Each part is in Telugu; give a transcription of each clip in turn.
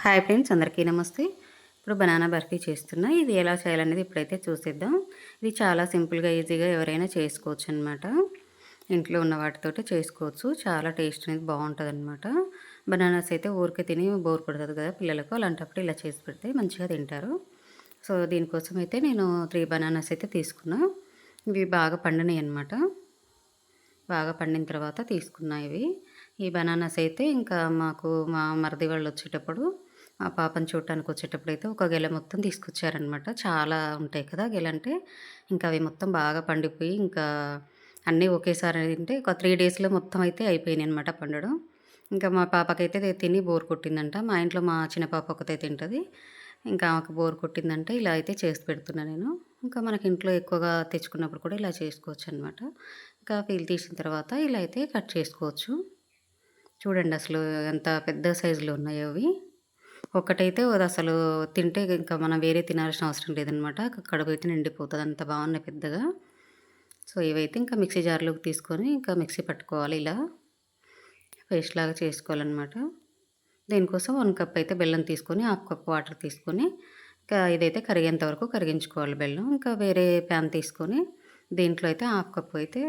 హాయ్ ఫ్రెండ్స్ అందరికీ నమస్తే. ఇప్పుడు బనానా బర్ఫీ చేస్తున్నా. ఇది ఎలా చేయాలనేది ఇప్పుడైతే చూసేద్దాం. ఇది చాలా సింపుల్గా ఈజీగా ఎవరైనా చేసుకోవచ్చు అనమాట ఇంట్లో ఉన్న వాటితోటి చేసుకోవచ్చు. చాలా టేస్ట్ అనేది బాగుంటుంది అనమాట బనానాస్ అయితే ఊరికే తిని బోర్ పడుతుంది కదా పిల్లలకు. అలాంటప్పుడు ఇలా చేసి పెడితే మంచిగా తింటారు. సో దీనికోసం అయితే నేను త్రీ బనానాస్ అయితే తీసుకున్నా. ఇవి బాగా పండినాయి అనమాట. బాగా పండిన తర్వాత తీసుకున్నా ఇవి. ఈ బనానాస్ అయితే ఇంకా మాకు మా మరది వాళ్ళు వచ్చేటప్పుడు మా పాపని చూడటానికి వచ్చేటప్పుడు అయితే ఒక గెల మొత్తం తీసుకొచ్చారనమాట. చాలా ఉంటాయి కదా గెల అంటే ఇంకా అవి మొత్తం బాగా పండిపోయి ఇంకా అన్నీ ఒకేసారి అంటే ఒక త్రీ డేస్లో మొత్తం అయితే అయిపోయినాయి అనమాట పండడం. ఇంకా మా పాపకైతే తిని బోర్ కొట్టిందంట. మా ఇంట్లో మా చిన్న పాప ఒకతే తింటుంది. ఇంకా ఆమెకు బోర్ కొట్టిందంటే ఇలా అయితే చేసి పెడుతున్నాను నేను. ఇంకా మనకి ఇంట్లో ఎక్కువగా తెచ్చుకున్నప్పుడు కూడా ఇలా చేసుకోవచ్చు అనమాట ఇంకా పీల్ తీసిన తర్వాత ఇలా అయితే కట్ చేసుకోవచ్చు. చూడండి అసలు ఎంత పెద్ద సైజులో ఉన్నాయో అవి. ఒకటైతే అది అసలు తింటే ఇంకా మనం వేరే తినాల్సిన అవసరం లేదనమాట. కడుపు అయితే నిండిపోతుంది. అంత బాగున్నాయి పెద్దగా. సో ఇవైతే ఇంకా మిక్సీ జార్లోకి తీసుకొని ఇంకా మిక్సీ పట్టుకోవాలి ఇలా. పేస్ట్ లాగా చేసుకోవాలన్నమాట. దీనికోసం వన్ కప్ అయితే బెల్లం తీసుకొని హాఫ్ కప్ వాటర్ తీసుకొని ఇంకా ఇదైతే కరిగేంత వరకు కరిగించుకోవాలి బెల్లం. ఇంకా వేరే ప్యాన్ తీసుకొని దీంట్లో అయితే హాఫ్ కప్ అయితే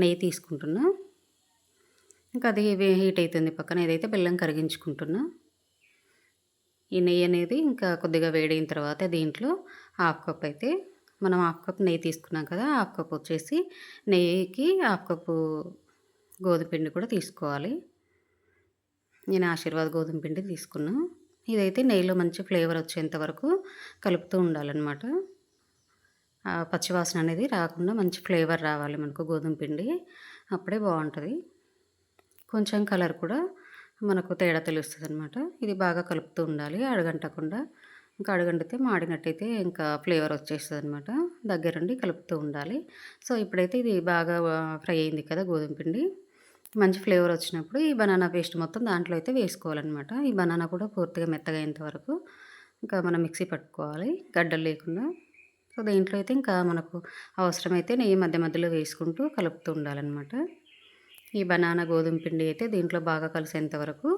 నెయ్యి తీసుకుంటున్నా. ఇంకా అది హీట్ అవుతుంది పక్కన. ఏదైతే బెల్లం కరిగించుకుంటున్నా. ఈ నెయ్యి అనేది ఇంకా కొద్దిగా వేడైన తర్వాత దీంట్లో హాఫ్ కప్ అయితే మనం హాఫ్ కప్ నెయ్యి తీసుకున్నాం కదా హాఫ్ కప్ వచ్చేసి నెయ్యికి హాఫ్ కప్పు గోధుమ పిండి కూడా తీసుకోవాలి. నేను ఆశీర్వాద్ గోధుమ పిండి తీసుకున్నాను ఇదైతే నెయ్యిలో మంచి ఫ్లేవర్ వచ్చేంత వరకు కలుపుతూ ఉండాలన్నమాట. పచ్చివాసన అనేది రాకుండా మంచి ఫ్లేవర్ రావాలి మనకు గోధుమ పిండి. అప్పుడే బాగుంటుంది. కొంచెం కలర్ కూడా మనకు తేడా తెలుస్తుంది అనమాట ఇది బాగా కలుపుతూ ఉండాలి అడగంటకుండా ఇంకా అడగండితే మాడినట్టయితే ఇంకా ఫ్లేవర్ వచ్చేస్తుంది అనమాట దగ్గరుండి కలుపుతూ ఉండాలి. సో ఇప్పుడైతే ఇది బాగా ఫ్రై అయింది కదా గోధుమ పిండి. మంచి ఫ్లేవర్ వచ్చినప్పుడు ఈ బనానా పేస్ట్ మొత్తం దాంట్లో అయితే వేసుకోవాలన్నమాట. ఈ బనానా కూడా పూర్తిగా మెత్తగా అయ్యేంత వరకు ఇంకా మనం మిక్సీ పట్టుకోవాలి గడ్డలు లేకుండా. సో దీంట్లో అయితే ఇంకా మనకు అవసరమైతే నెయ్యి మధ్య మధ్యలో వేసుకుంటూ కలుపుతూ ఉండాలన్నమాట. ఈ బనానా గోధుమ పిండి అయితే దీంట్లో బాగా కలిసేంత వరకు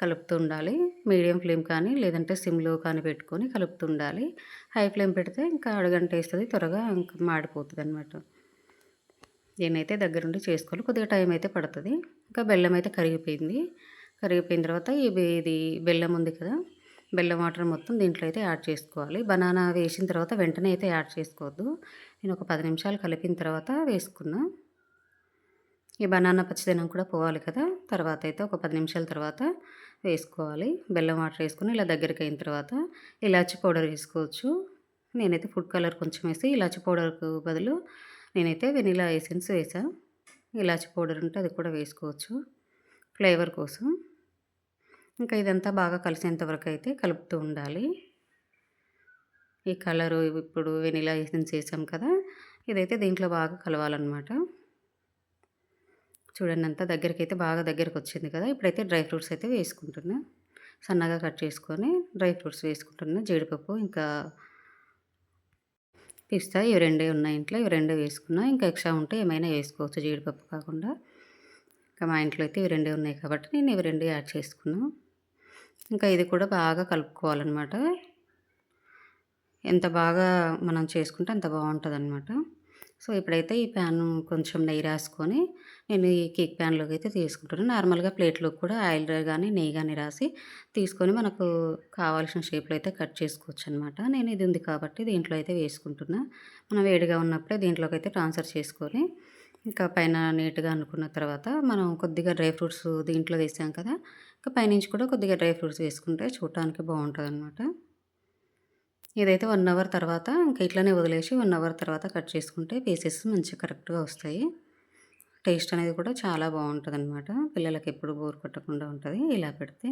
కలుపుతూ ఉండాలి. మీడియం ఫ్లేమ్ కానీ లేదంటే సిమ్లో కానీ పెట్టుకొని కలుపుతూ ఉండాలి. హై ఫ్లేమ్ పెడితే ఇంకా అడగంట వేస్తుంది త్వరగా ఇంకా మాడిపోతుంది అనమాట దీన్నైతే దగ్గరుండి చేసుకోవాలి. కొద్దిగా టైం అయితే పడుతుంది. ఇంకా బెల్లం అయితే కరిగిపోయింది. కరిగిపోయిన తర్వాత ఇది ఇది బెల్లం ఉంది కదా బెల్లం వాటర్ మొత్తం దీంట్లో అయితే యాడ్ చేసుకోవాలి. బనానా వేసిన తర్వాత వెంటనే అయితే యాడ్ చేసుకోవద్దు. నేను ఒక పది నిమిషాలు కలిపిన తర్వాత వేసుకున్నాను ఈ బనానా పచ్చిదనం కూడా పోవాలి కదా. తర్వాత అయితే ఒక పది నిమిషాల తర్వాత వేసుకోవాలి. బెల్లం వాటర్ వేసుకుని ఇలా దగ్గరికి అయిన తర్వాత ఇలాచి పౌడర్ వేసుకోవచ్చు. నేనైతే ఫుడ్ కలర్ కొంచెం వేసి ఇలాచి పౌడర్కు బదులు నేనైతే వెనిలా ఎసెన్స్ వేసాను ఇలాచి పౌడర్ ఉంటే అది కూడా వేసుకోవచ్చు. ఫ్లేవర్ కోసం. ఇంకా ఇదంతా బాగా కలిసేంత వరకు అయితే కలుపుతూ ఉండాలి. ఈ కలరు ఇప్పుడు వెనిలా ఎసెన్స్ వేసాం కదా. ఇదైతే దీంట్లో బాగా కలవాలన్నమాట. చూడండి అంతా దగ్గరికి అయితే బాగా దగ్గరికి వచ్చింది కదా. ఇప్పుడైతే డ్రై ఫ్రూట్స్ అయితే వేసుకుంటున్నా. సన్నగా కట్ చేసుకొని డ్రై ఫ్రూట్స్ వేసుకుంటున్నా. జీడిపప్పు ఇంకా పిస్తా ఇవి రెండే ఉన్నాయి ఇంట్లో. ఇవి రెండే వేసుకున్నా. ఇంకా ఎక్స్ట్రా ఉంటే ఏమైనా వేసుకోవచ్చు. జీడిపప్పు కాకుండా ఇంకా మా ఇంట్లో అయితే ఇవి రెండే ఉన్నాయి కాబట్టి నేను ఇవి రెండు యాడ్ చేసుకున్నా. ఇంకా ఇది కూడా బాగా కలుపుకోవాలన్నమాట. ఎంత బాగా మనం చేసుకుంటే అంత బాగుంటుంది అనమాట సో ఇప్పుడైతే ఈ ప్యాన్ కొంచెం నెయ్యి రాసుకొని నేను ఈ కేక్ ప్యాన్లోకి అయితే తీసుకుంటున్నాను నార్మల్గా ప్లేట్లో కూడా ఆయిల్ కానీ నెయ్యి కానీ రాసి తీసుకొని మనకు కావాల్సిన షేప్లో అయితే కట్ చేసుకోవచ్చు అనమాట నేను ఇది ఉంది కాబట్టి దీంట్లో అయితే వేసుకుంటున్నా. మనం వేడిగా ఉన్నప్పుడే దీంట్లోకి అయితే ట్రాన్స్ఫర్ చేసుకొని ఇంకా పైన నీట్గా అనుకున్న తర్వాత మనం కొద్దిగా డ్రై ఫ్రూట్స్ దీంట్లో వేసాం కదా ఇంకా పైనుంచి కూడా కొద్దిగా డ్రై ఫ్రూట్స్ వేసుకుంటే చూడటానికి బాగుంటుంది అనమాట ఇదైతే వన్ అవర్ తర్వాత ఇంకా ఇట్లనే వదిలేసి వన్ అవర్ తర్వాత కట్ చేసుకుంటే పీసెస్ మంచిగా కరెక్ట్గా వస్తాయి. టేస్ట్ అనేది కూడా చాలా బాగుంటుంది అనమాట పిల్లలకి ఎప్పుడు బోర్ కొట్టకుండా ఉంటుంది. ఇలా పెడితే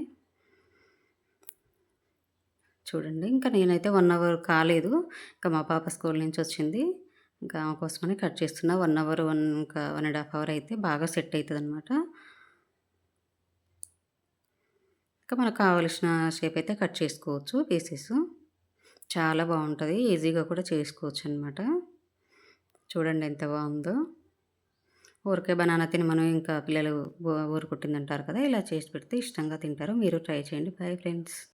చూడండి. ఇంకా నేనైతే వన్ అవర్ కాలేదు. ఇంకా మా పాప స్కూల్ నుంచి వచ్చింది. ఇంకా ఆమె కోసమని కట్ చేస్తున్నా. వన్ అవర్ వన్ ఇంకా వన్ అండ్ హాఫ్ అవర్ అయితే బాగా సెట్ అవుతుంది అనమాట ఇంకా మనకు కావలసిన షేప్ అయితే కట్ చేసుకోవచ్చు పీసెస్. చాలా బాగుంటుంది. ఈజీగా కూడా చేసుకోవచ్చు అనమాట చూడండి ఎంత బాగుందో. ఊరికే బనానా తిని మనం ఇంకా పిల్లలు ఊరు కుట్టిందంటారు కదా ఇలా చేసి పెడితే ఇష్టంగా తింటారు. మీరు ట్రై చేయండి. Bye friends.